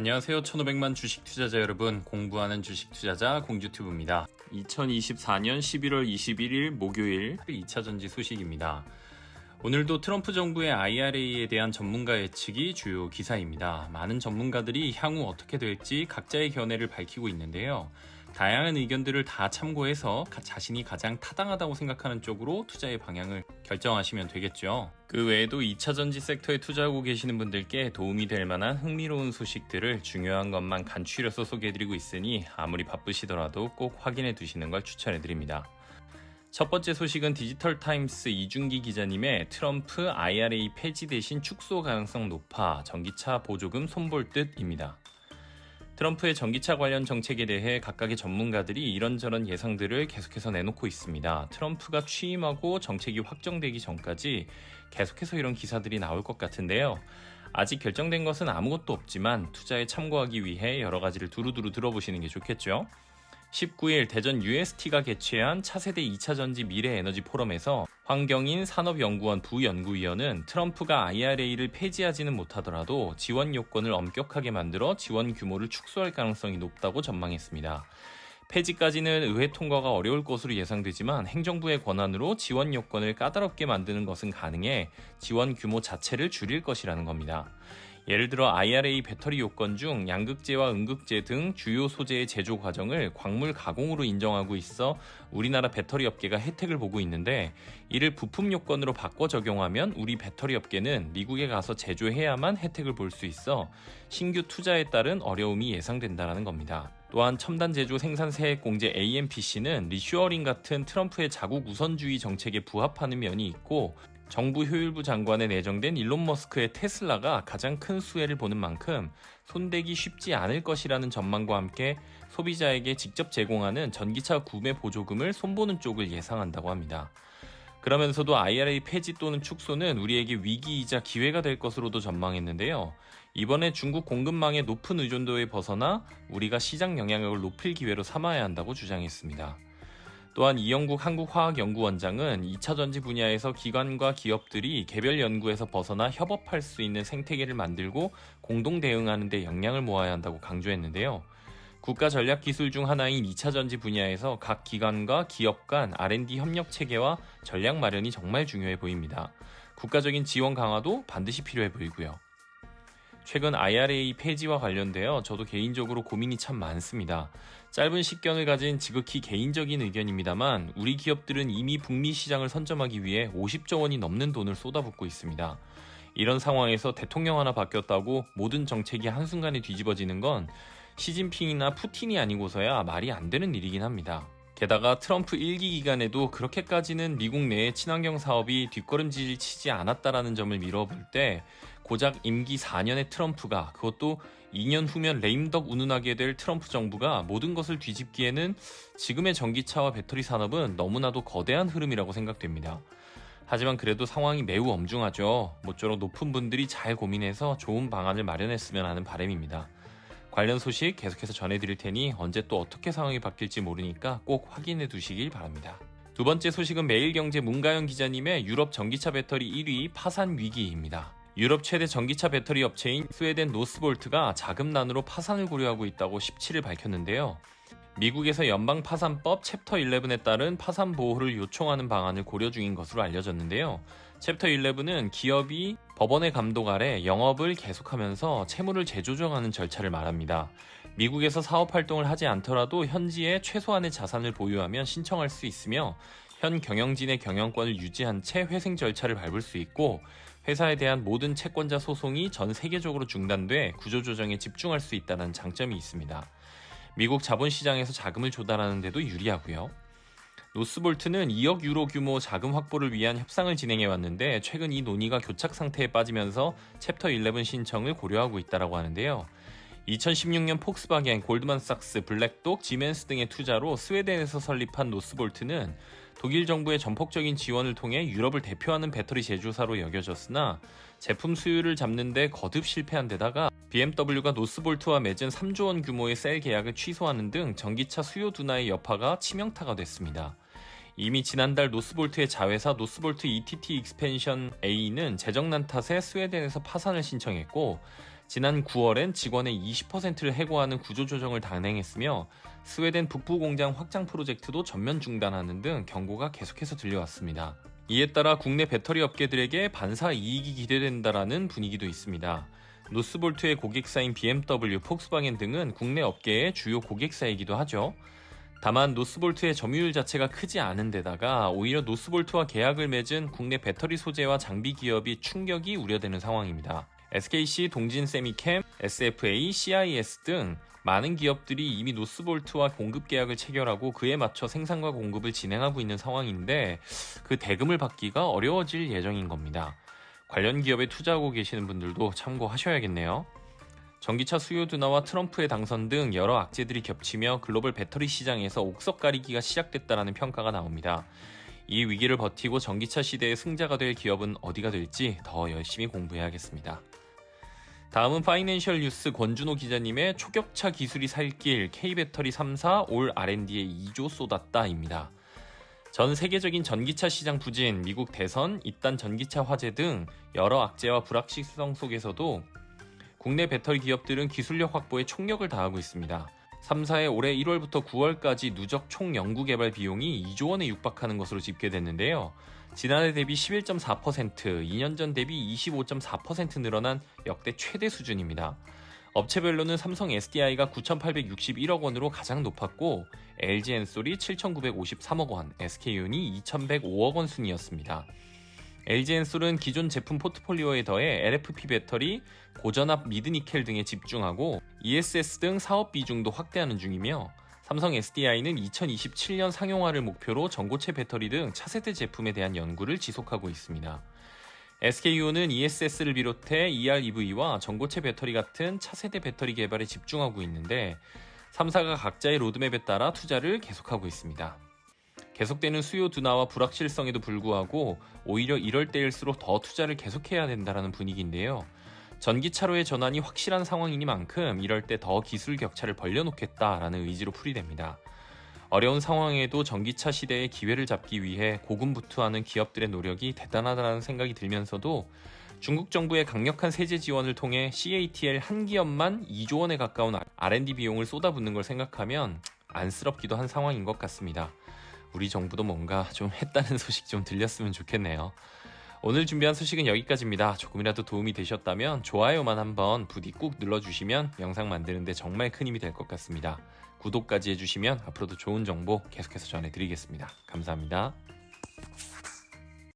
안녕하세요. 1500만 주식 투자자 여러분, 공부하는 주식 투자자 공주튜브입니다. 2024년 11월 21일 목요일 2차 전지 소식입니다. 오늘도 트럼프 정부의 IRA에 대한 전문가 예측이 주요 기사입니다. 많은 전문가들이 향후 어떻게 될지 각자의 견해를 밝히고 있는데요. 다양한 의견들을 다 참고해서 자신이 가장 타당하다고 생각하는 쪽으로 투자의 방향을 결정하시면 되겠죠. 그 외에도 2차 전지 섹터에 투자하고 계시는 분들께 도움이 될 만한 흥미로운 소식들을 중요한 것만 간추려서 소개해드리고 있으니 아무리 바쁘시더라도 꼭 확인해 두시는 걸 추천해드립니다. 첫 번째 소식은 디지털 타임스 이준기 기자님의 트럼프 IRA 폐지 대신 축소 가능성 높아 전기차 보조금 손볼 듯입니다. 트럼프의 전기차 관련 정책에 대해 각각의 전문가들이 이런저런 예상들을 계속해서 내놓고 있습니다. 트럼프가 취임하고 정책이 확정되기 전까지 계속해서 이런 기사들이 나올 것 같은데요. 아직 결정된 것은 아무것도 없지만 투자에 참고하기 위해 여러 가지를 두루두루 들어보시는 게 좋겠죠. 19일 대전 UST가 개최한 차세대 2차 전지 미래 에너지 포럼에서 황경인 산업연구원 부연구위원은 트럼프가 IRA를 폐지하지는 못하더라도 지원 요건을 엄격하게 만들어 지원 규모를 축소할 가능성이 높다고 전망했습니다. 폐지까지는 의회 통과가 어려울 것으로 예상되지만 행정부의 권한으로 지원 요건을 까다롭게 만드는 것은 가능해 지원 규모 자체를 줄일 것이라는 겁니다. 예를 들어 IRA 배터리 요건 중 양극재와 음극재 등 주요 소재의 제조 과정을 광물 가공으로 인정하고 있어 우리나라 배터리 업계가 혜택을 보고 있는데 이를 부품 요건으로 바꿔 적용하면 우리 배터리 업계는 미국에 가서 제조해야만 혜택을 볼 수 있어 신규 투자에 따른 어려움이 예상된다는 겁니다. 또한 첨단 제조 생산 세액 공제 AMPC는 리슈어링 같은 트럼프의 자국 우선주의 정책에 부합하는 면이 있고 정부 효율부 장관에 내정된 일론 머스크의 테슬라가 가장 큰 수혜를 보는 만큼 손대기 쉽지 않을 것이라는 전망과 함께 소비자에게 직접 제공하는 전기차 구매 보조금을 손보는 쪽을 예상한다고 합니다. 그러면서도 IRA 폐지 또는 축소는 우리에게 위기이자 기회가 될 것으로도 전망했는데요. 이번에 중국 공급망의 높은 의존도에 벗어나 우리가 시장 영향력을 높일 기회로 삼아야 한다고 주장했습니다. 또한 이영국 한국화학연구원장은 2차 전지 분야에서 기관과 기업들이 개별 연구에서 벗어나 협업할 수 있는 생태계를 만들고 공동 대응하는 데 역량을 모아야 한다고 강조했는데요. 국가 전략 기술 중 하나인 2차 전지 분야에서 각 기관과 기업 간 R&D 협력 체계와 전략 마련이 정말 중요해 보입니다. 국가적인 지원 강화도 반드시 필요해 보이고요. 최근 IRA 폐지와 관련되어 저도 개인적으로 고민이 참 많습니다. 짧은 식견을 가진 지극히 개인적인 의견입니다만 우리 기업들은 이미 북미 시장을 선점하기 위해 50조 원이 넘는 돈을 쏟아붓고 있습니다. 이런 상황에서 대통령 하나 바뀌었다고 모든 정책이 한순간에 뒤집어지는 건 시진핑이나 푸틴이 아니고서야 말이 안 되는 일이긴 합니다. 게다가 트럼프 1기 기간에도 그렇게까지는 미국 내의 친환경 사업이 뒷걸음질 치지 않았다라는 점을 미뤄볼 때 고작 임기 4년의 트럼프가 그것도 2년 후면 레임덕 운운하게 될 트럼프 정부가 모든 것을 뒤집기에는 지금의 전기차와 배터리 산업은 너무나도 거대한 흐름이라고 생각됩니다. 하지만 그래도 상황이 매우 엄중하죠. 모쪼록 높은 분들이 잘 고민해서 좋은 방안을 마련했으면 하는 바람입니다. 관련 소식 계속해서 전해드릴 테니 언제 또 어떻게 상황이 바뀔지 모르니까 꼭 확인해 두시길 바랍니다. 두 번째 소식은 매일경제 문가영 기자님의 유럽 전기차 배터리 1위 파산 위기입니다. 유럽 최대 전기차 배터리 업체인 스웨덴 노스볼트가 자금난으로 파산을 고려하고 있다고 17일 밝혔는데요. 미국에서 연방 파산법 챕터 11에 따른 파산 보호를 요청하는 방안을 고려 중인 것으로 알려졌는데요. 챕터 11은 기업이 법원의 감독 아래 영업을 계속하면서 채무를 재조정하는 절차를 말합니다. 미국에서 사업 활동을 하지 않더라도 현지에 최소한의 자산을 보유하면 신청할 수 있으며 현 경영진의 경영권을 유지한 채 회생 절차를 밟을 수 있고 회사에 대한 모든 채권자 소송이 전 세계적으로 중단돼 구조조정에 집중할 수 있다는 장점이 있습니다. 미국 자본시장에서 자금을 조달하는 데도 유리하고요. 노스볼트는 2억 유로 규모 자금 확보를 위한 협상을 진행해 왔는데 최근 이 논의가 교착 상태에 빠지면서 챕터 11 신청을 고려하고 있다고 하는데요. 2016년 폭스바겐, 골드만삭스, 블랙독, 지멘스 등의 투자로 스웨덴에서 설립한 노스볼트는 독일 정부의 전폭적인 지원을 통해 유럽을 대표하는 배터리 제조사로 여겨졌으나 제품 수율을 잡는 데 거듭 실패한 데다가 BMW가 노스볼트와 맺은 3조 원 규모의 셀 계약을 취소하는 등 전기차 수요 둔화의 여파가 치명타가 됐습니다. 이미 지난달 노스볼트의 자회사 노스볼트 ETT 익스펜션 A는 재정난 탓에 스웨덴에서 파산을 신청했고 지난 9월엔 직원의 20%를 해고하는 구조조정을 단행했으며 스웨덴 북부 공장 확장 프로젝트도 전면 중단하는 등 경고가 계속해서 들려왔습니다. 이에 따라 국내 배터리 업계들에게 반사 이익이 기대된다라는 분위기도 있습니다. 노스볼트의 고객사인 BMW, 폭스바겐 등은 국내 업계의 주요 고객사이기도 하죠. 다만 노스볼트의 점유율 자체가 크지 않은 데다가 오히려 노스볼트와 계약을 맺은 국내 배터리 소재와 장비 기업이 충격이 우려되는 상황입니다. SKC, 동진세미캠, SFA, CIS 등 많은 기업들이 이미 노스볼트와 공급 계약을 체결하고 그에 맞춰 생산과 공급을 진행하고 있는 상황인데 그 대금을 받기가 어려워질 예정인 겁니다. 관련 기업에 투자하고 계시는 분들도 참고하셔야겠네요. 전기차 수요 둔화와 트럼프의 당선 등 여러 악재들이 겹치며 글로벌 배터리 시장에서 옥석 가리기가 시작됐다라는 평가가 나옵니다. 이 위기를 버티고 전기차 시대의 승자가 될 기업은 어디가 될지 더 열심히 공부해야겠습니다. 다음은 파이낸셜 뉴스 권준호 기자님의 초격차 기술이 살길 K배터리 3사 올 R&D에 2조 쏟았다입니다. 전 세계적인 전기차 시장 부진, 미국 대선, 잇단 전기차 화재 등 여러 악재와 불확실성 속에서도 국내 배터리 기업들은 기술력 확보에 총력을 다하고 있습니다. 3사의 올해 1월부터 9월까지 누적 총 연구 개발 비용이 2조 원에 육박하는 것으로 집계됐는데요. 지난해 대비 11.4%, 2년 전 대비 25.4% 늘어난 역대 최대 수준입니다. 업체별로는 삼성 SDI가 9,861억 원으로 가장 높았고 LG 엔솔이 7,953억 원, SK윤이 2,105억 원 순이었습니다. LG 엔솔은 기존 제품 포트폴리오에 더해 LFP 배터리, 고전압 미드니켈 등에 집중하고 ESS 등 사업 비중도 확대하는 중이며 삼성 SDI는 2027년 상용화를 목표로 전고체 배터리 등 차세대 제품에 대한 연구를 지속하고 있습니다. SKU는 ESS를 비롯해 EREV와 전고체 배터리 같은 차세대 배터리 개발에 집중하고 있는데 3사가 각자의 로드맵에 따라 투자를 계속하고 있습니다. 계속되는 수요 둔화와 불확실성에도 불구하고 오히려 이럴 때일수록 더 투자를 계속해야 된다는 분위기인데요. 전기차로의 전환이 확실한 상황이니만큼 이럴 때 더 기술 격차를 벌려놓겠다라는 의지로 풀이됩니다. 어려운 상황에도 전기차 시대의 기회를 잡기 위해 고군분투하는 기업들의 노력이 대단하다는 생각이 들면서도 중국 정부의 강력한 세제 지원을 통해 CATL 한 기업만 2조 원에 가까운 R&D 비용을 쏟아붓는 걸 생각하면 안쓰럽기도 한 상황인 것 같습니다. 우리 정부도 뭔가 좀 했다는 소식 좀 들렸으면 좋겠네요. 오늘 준비한 소식은 여기까지입니다. 조금이라도 도움이 되셨다면 좋아요만 한번 부디 꾹 눌러주시면 영상 만드는데 정말 큰 힘이 될 것 같습니다. 구독까지 해주시면 앞으로도 좋은 정보 계속해서 전해드리겠습니다. 감사합니다.